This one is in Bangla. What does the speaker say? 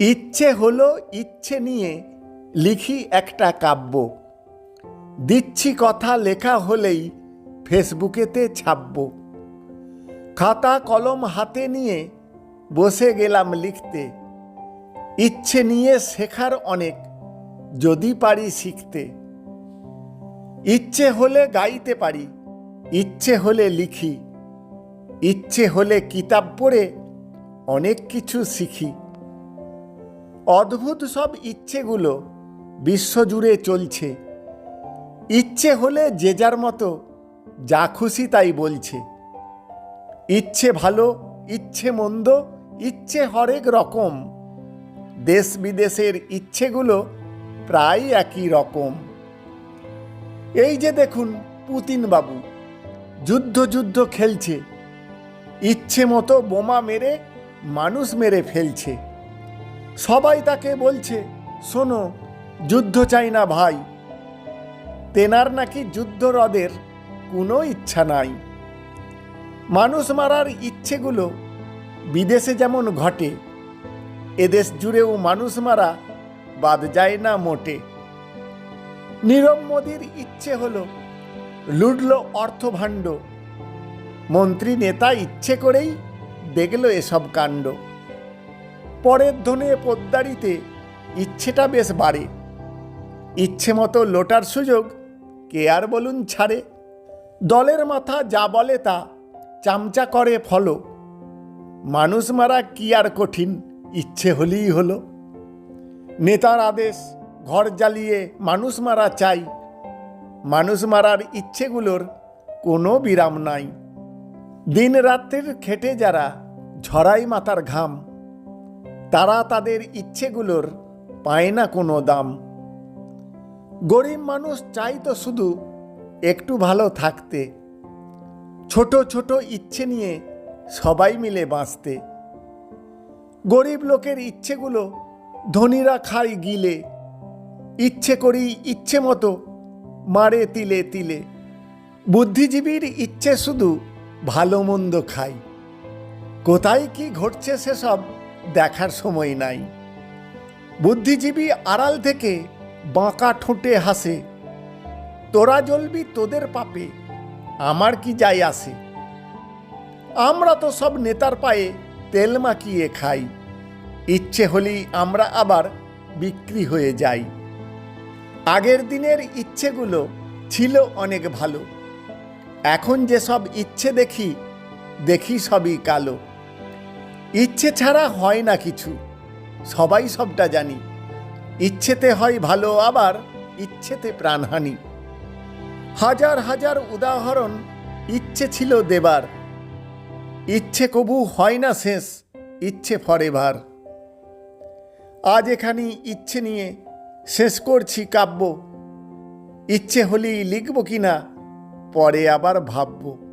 ইচ্ছে হলো ইচ্ছে নিয়ে লিখি একটা কাব্য। দিচ্ছি কথা লেখা হলেই ফেসবুকেতে ছাপব। খাতা কলম হাতে নিয়ে বসে গেলাম লিখতে। ইচ্ছে নিয়ে শেখার অনেক, যদি পারি শিখতে। ইচ্ছে হলে গাইতে পারি, ইচ্ছে হলে লিখি। ইচ্ছে হলে কিতাব পড়ে অনেক কিছু শিখি। অদ্ভুত সব ইচ্ছেগুলো বিশ্বজুড়ে চলছে। ইচ্ছে হলে যে যার মতো, যা খুশি তাই বলছে। ইচ্ছে ভালো, ইচ্ছে মন্দ, ইচ্ছে হরেক রকম। দেশ বিদেশের ইচ্ছেগুলো প্রায় একই রকম। এই যে দেখুন পুতিন বাবু, যুদ্ধ যুদ্ধ খেলছে। ইচ্ছে মতো বোমা মেরে মানুষ মেরে ফেলছে। সবাই তাকে বলছে, শোনো, যুদ্ধ চাই না ভাই। তেনার নাকি যুদ্ধ হ্রদের কোনো ইচ্ছা নাই। মানুষ মারার ইচ্ছেগুলো বিদেশে যেমন ঘটে, এদেশ জুড়েও মানুষ মারা বাদ যায় না মোটে। নীরব মোদীর ইচ্ছে হলো লুটল অর্থভাণ্ড। মন্ত্রী নেতা ইচ্ছে করেই দেখল এসব কাণ্ড। পরের ধনে পোদ্দারিতে ইচ্ছেটা বেশ বাড়ে। ইচ্ছে মতো লোটার সুযোগ কে আর বলুন ছাড়ে। দলের মাথা যা বলে তা চামচা করে ফলো। মানুষ মারা কি আর কঠিন, ইচ্ছে হলেই হলো। নেতার আদেশ, ঘর জ্বালিয়ে মানুষ মারা চাই। মানুষ মারার ইচ্ছেগুলোর কোনো বিরাম নাই। দিন রাত্রির খেটে যারা ঝরাই মাতার ঘাম। তারা তাদের ইচ্ছেগুলোর পায় না কোনো দাম। গরিব মানুষ চাই তো শুধু একটু ভালো থাকতে। ছোট ছোট ইচ্ছে নিয়ে সবাই মিলে বাঁচতে। গরিব লোকের ইচ্ছেগুলো ধনীরা খায় গিলে। ইচ্ছে করি ইচ্ছে মতো মারে তিলে তিলে। বুদ্ধিজীবীর ইচ্ছে শুধু ভালো মন্দ খাই কোথায় কি ঘটছে সেসব দেখার সময় নাই। বুদ্ধিজীবী আড়াল থেকে বাঁকা ঠোঁটে হাসে, তোরা জ্বলবি তোদের পাপে, আমার কি যাই আসে? আমরা তো সব নেতার পায়ে তেল মাখিয়ে খাই, ইচ্ছে হলেই আমরা আবার বিক্রি হয়ে যাই। আগের দিনের ইচ্ছেগুলো ছিল অনেক ভালো, এখন যে সব ইচ্ছে দেখি দেখি সবই কালো। ইচ্ছে ছাড়া হয় না কিছু। সবাই সবটা জানি। ইচ্ছেতে হয় ভালো, আবার ইচ্ছেতে প্রাণহানি। হাজার হাজার উদাহরণ ইচ্ছে ছিল দেবার। ইচ্ছে কবু হয় না শেষ, ইচ্ছে ফরেভার আজ এখানে ইচ্ছে নিয়ে শেষ করছি কাব্য। ইচ্ছে হলেই লিখব কিনা, পরে আবার ভাববো।